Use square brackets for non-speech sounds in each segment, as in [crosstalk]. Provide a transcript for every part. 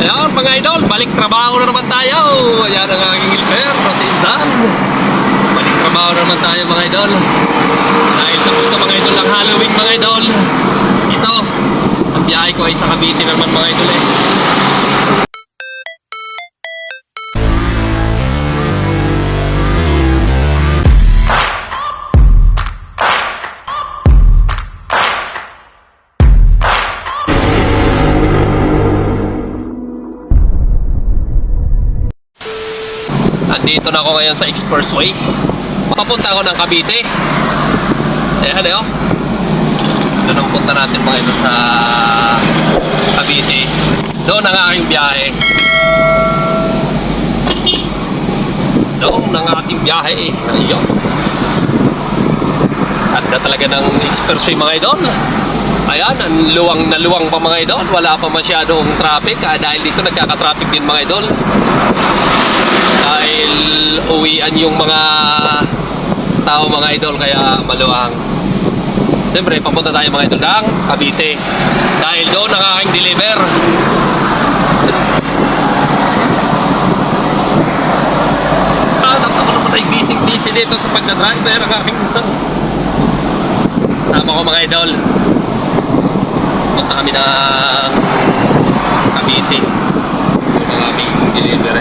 Ayan mga idol, balik trabaho na naman tayo. Ayan ang aking ilper na si Insan. Balik trabaho na naman tayo mga idol. Dahil tapos na mga idol ang Halloween mga idol. Ito, ang biyahe ko ay sa Cavite naman mga idol eh. Ako ngayon sa Expressway. Papunta ako ng Cavite. Ayan eh oh. Doon ang punta natin mga idol sa Cavite. Doon ang aking biyahe. Doon ang ating biyahe eh. Ayun. Ganda talaga ng Expressway mga idol. Ayan, ang luwang na luwang pa mga idol. Wala pa masyadong traffic. Ah, dahil dito nagkaka-traffic din mga idol dahil uwian yung mga tao mga idol kaya maluwang. Siyempre papunta tayo mga idol ng Cavite. Dahil doon ang aking deliver. Ah ay busy busy dito sa pagdadriver. Ang aking isang sama ko mga idol. Punta kami ng Cavite. Yung ang aming deliver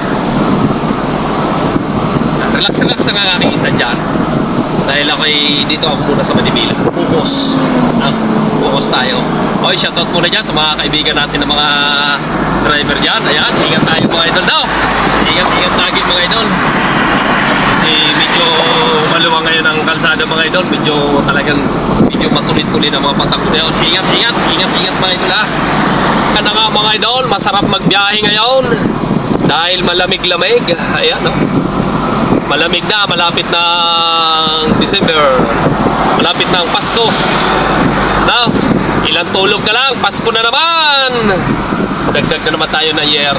eh relax relax ang aking isa dyan. Dahil ako ay dito ako muna sa Manibila focus ah, focus tayo. Okay shoutout muna dyan sa mga kaibigan natin ng mga driver dyan. Ayan ingat tayo mga idol. Daw ingat ingat lagi mga idol. Kasi medyo maluwang ngayon ang kalsada mga idol. Medyo talagang medyo matulit-tulit ang mga patakbo ngayon ingat ingat ingat ingat mga idol ha ano nga mga idol masarap magbiyahe ngayon. Dahil malamig-lamig. Ayan no Malamig na, malapit ng December. Malapit ng Pasko. Now, ilang tulog na lang, Pasko na naman! Dagdag na naman tayo na year.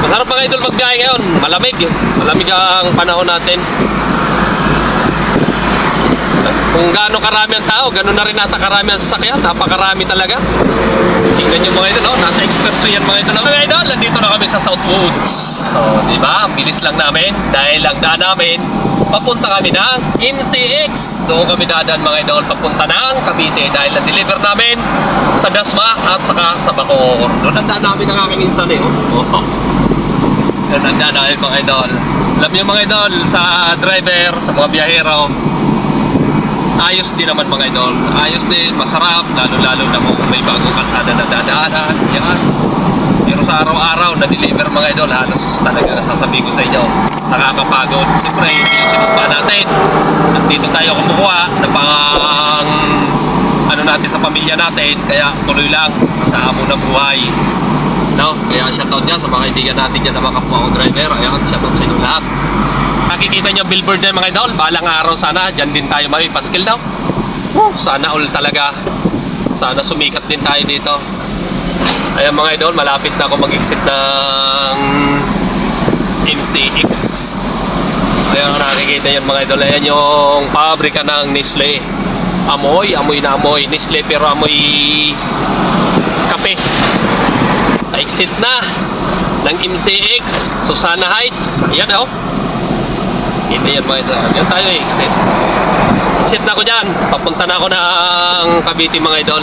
Masarap mga idol magbiyahe ngayon. Malamig. Malamig ang panahon natin. Kung gaano karami ang tao, gano'n na rin nata karami ang sasakyan. Napakarami talaga. Tingnan nyo mga idol, oh, nasa expressway yan mga idol. Mga idol, nandito na kami sa Southwoods. Oh, di ba? Ang bilis lang namin dahil ang daan namin, papunta kami ng MCX. Doon kami dadaan mga idol, papunta ng Cavite dahil na-deliver namin sa Dasma at saka sa Bacoor. Doon ang daan namin ng aking insan eh. Oh. Oh. [laughs] Doon ang daan namin mga idol. Alam niyo mga idol, sa driver, sa mga biyahero, ayos din naman mga idol. Ayos din, masarap, lalo-lalo na kung may bagong kalsada na dadaanan. Yan. Pero sa araw-araw na deliver mga idol, halos talaga sasabihin ko sa inyo, nakakapagod. Siyempre, yung sinumpa natin. At dito tayo kumukuha na pang ano natin sa pamilya natin. Kaya tuloy lang sa amo ng buhay. No? Kaya shoutout dyan sa mga kaibigan natin dyan na mga kapwa driver. Ayan, shoutout sa inyo lahat. Nakikita niyo billboard na mga idol, balang araw sana, dyan din tayo mamipaskil daw. Sana all talaga. Sana sumikat din tayo dito. Ayan mga idol, malapit na ako mag-exit ng MCX. Ayan nakikita yan mga idol. Ayan yung pabrika ng Nestle. Amoy, amoy na amoy. Nestle pero amoy kape. Exit na ng MCX, Susana Heights. Ayan oh. Kita yan mga idol. Yan tayo exit. Exit na ako dyan. Papunta na ako ng Cavite mga idol.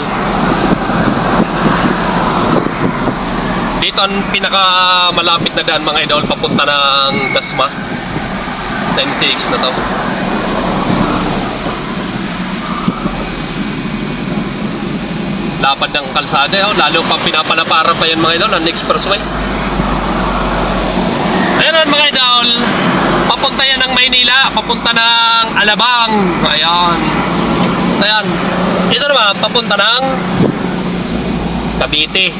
Dito ang pinaka malapit na daan mga idol papunta ng Dasma. Sa MCX na to. Lapad ng kalsada oh. Lalo pang pinapalaparan pa yan mga idol ang expressway. Ayan mga idol. Papunta yan ng Maynila. Papunta ng Alabang. Ayan. Ayan. Ito naman, papunta ng Cavite.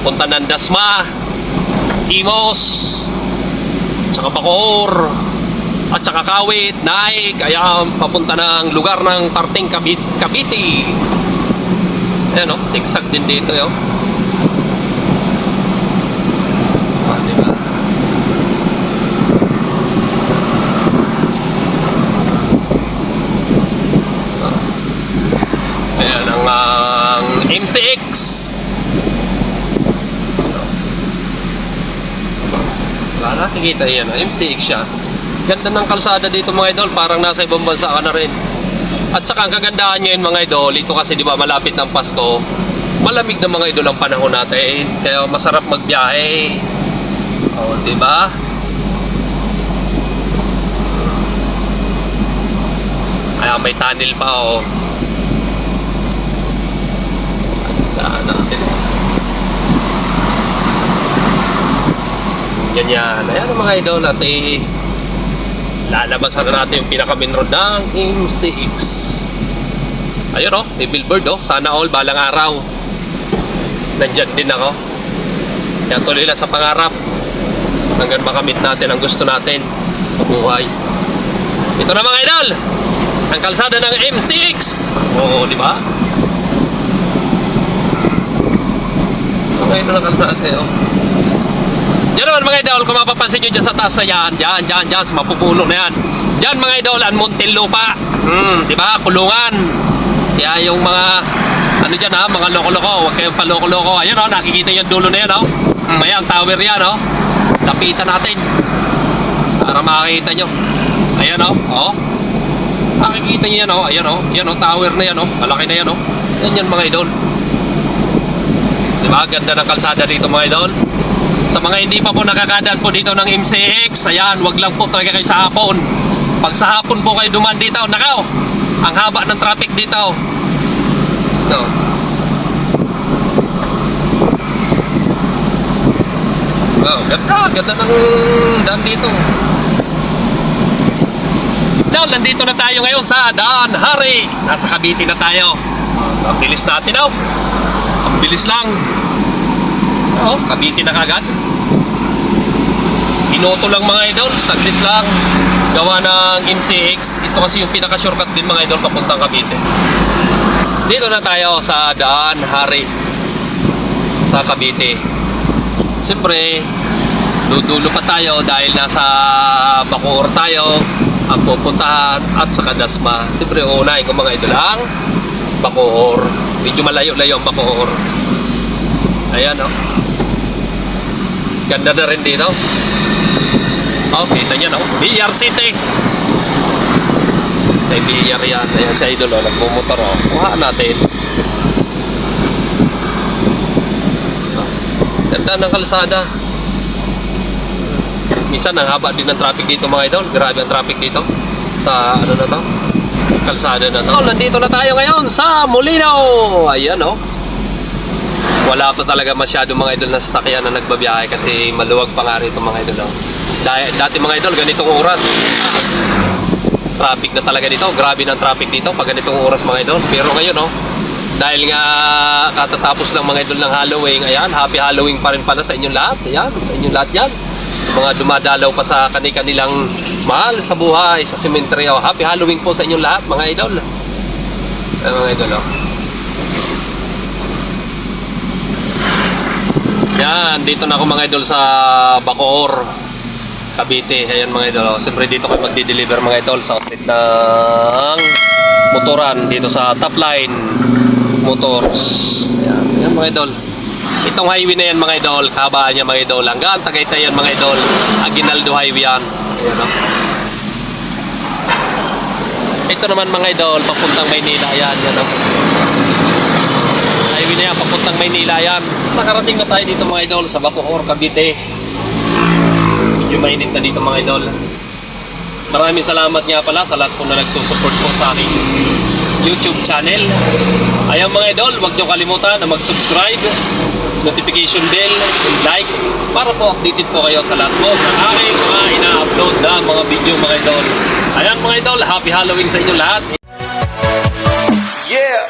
Punta ng Dasma. Imos. Tsaka Bacoor. At saka Kawit, Naik. Ayan, papunta ng lugar ng parting Cavite. Cavite. Ayan o, oh, sigsag din dito yun. X. Wala nakikita yan. MCX siya. Ganda ng kalsada dito mga idol. Parang nasa ibang bansa ka na rin. At saka ang kagandahan niya yun mga idol. Ito kasi di ba malapit ng Pasko. Malamig na mga idol ang panahon natin. Kaya masarap magbiyahe. O oh, di ba? Kaya may tunnel pa. Oh. Tandaan natin. Ganyan. Ayan ang mga idol at eh, lalabasan na natin yung pinaka-main road ng MCX. Ayun oh, may billboard oh. Sana all balang araw. Nandyan din ako. Kaya tuloy lang sa pangarap. Hanggang makamit natin ang gusto natin sa buhay. Ito na mga idol! Ang kalsada ng MCX! Oo, di ba? Ngayon na ang kalsada eh, oh. Yan naman mga idol, kung mapapansin nyo dyan sa taas na yan, dyan, dyan, dyan, sa mapupuno na yan. Dyan mga idol, ang Muntinlupa. Hmm, di ba? Kulungan. Kaya yung mga, ano dyan ha, mga loko-loko, huwag kayong paloko-loko. Ayun oh, nakikita yung dulo na yan oh. Hmm, ayan, tower yan oh. Lapitan natin. Para makakita nyo. Ayan oh, oh. Makikita nyo yan oh, ayan oh. Yan oh, tower na yan oh. Malaki na yan oh. Yan yan mga idol. Di ba? Ganda ng kalsada dito mga idol. Sa mga hindi pa po nakakadaan po dito ng MCX, ayan, wag lang po talaga kayo sa hapon. Pag sa hapon po kayo duman dito, nakaw, ang haba ng traffic dito. No. Wow, ganda, ganda ng daan dito. Dahil nandito na tayo ngayon sa Daan Hari. Nasa Cavite na tayo. Ang bilis natin, oh. Bilis lang. Oh, Cavite na kagad. Inoto lang mga idol, saglit lang. Gawa ng MCX. Ito kasi yung pinaka-shortcut din mga idol papuntang Cavite. Dito na tayo sa Daan Hari. Sa Cavite. Siyempre, dudulo pa tayo dahil nasa Bacoor tayo ang pupuntahan at sa Kadasma. Siyempre, uunahin ko mga idol ang Bacoor. Medyo malayo-layo ang Bacoor. Ayan, oh. Ganda na rin dito. Oh, kita niya, no? BR City. May BR yan. Ayan si Idol, oh. Nagmumotor, oh. Kuha natin. Ganda ng kalsada. Minsan, ang haba din ng traffic dito, mga idol. Grabe ang traffic dito. Sa, ano na to? Kalsada na to. Oh, nandito na tayo ngayon sa Molino. Ayan, oh wala pa talaga masyado mga idol na sasakyan na nagbabiyahe kasi maluwag pa nga rito mga idol. Oh. Dahil, dati mga idol, ganitong oras, traffic na talaga dito. Grabe ng traffic dito pag ganitong oras mga idol. Pero ngayon, oh, dahil nga katatapos ng mga idol ng Halloween, ayan, happy Halloween pa rin pala sa inyong lahat. Ayan, sa inyong lahat yan. Mga dumadalaw pa sa kanilang mahal sa buhay, sa cemetery. Oh, happy Halloween po sa inyong lahat mga idol. Ayan, mga idol, oh. Yan, dito na ako mga idol sa Bacoor, Cavite. Ayan mga idol. oh. Siyempre dito kayo magdi-deliver mga idol sa outlet ng motoran dito sa Top Line Motors. Ayan, ayan mga idol. Itong highway na yan mga idol, kahabaan niya mga idol. Hanggang Tagaytay yan mga idol. Aguinaldo Highway yan. Ayan oh. Ito naman mga idol, papuntang Maynila. Ayan, yan oh highway na yan, papuntang Maynila yan. Nakarating na tayo dito mga idol sa Bacoor, Cavite. Medyo mainit na dito mga idol. Maraming salamat nga pala sa lahat po na nagsusupport po sa aking YouTube channel. Ayan mga idol, huwag niyo kalimutan na mag-subscribe, notification bell, like para po updated po kayo sa lahat po ng aking mga ina-upload na mga video mga idol. Ayan mga idol, happy Halloween sa inyo lahat. Yeah.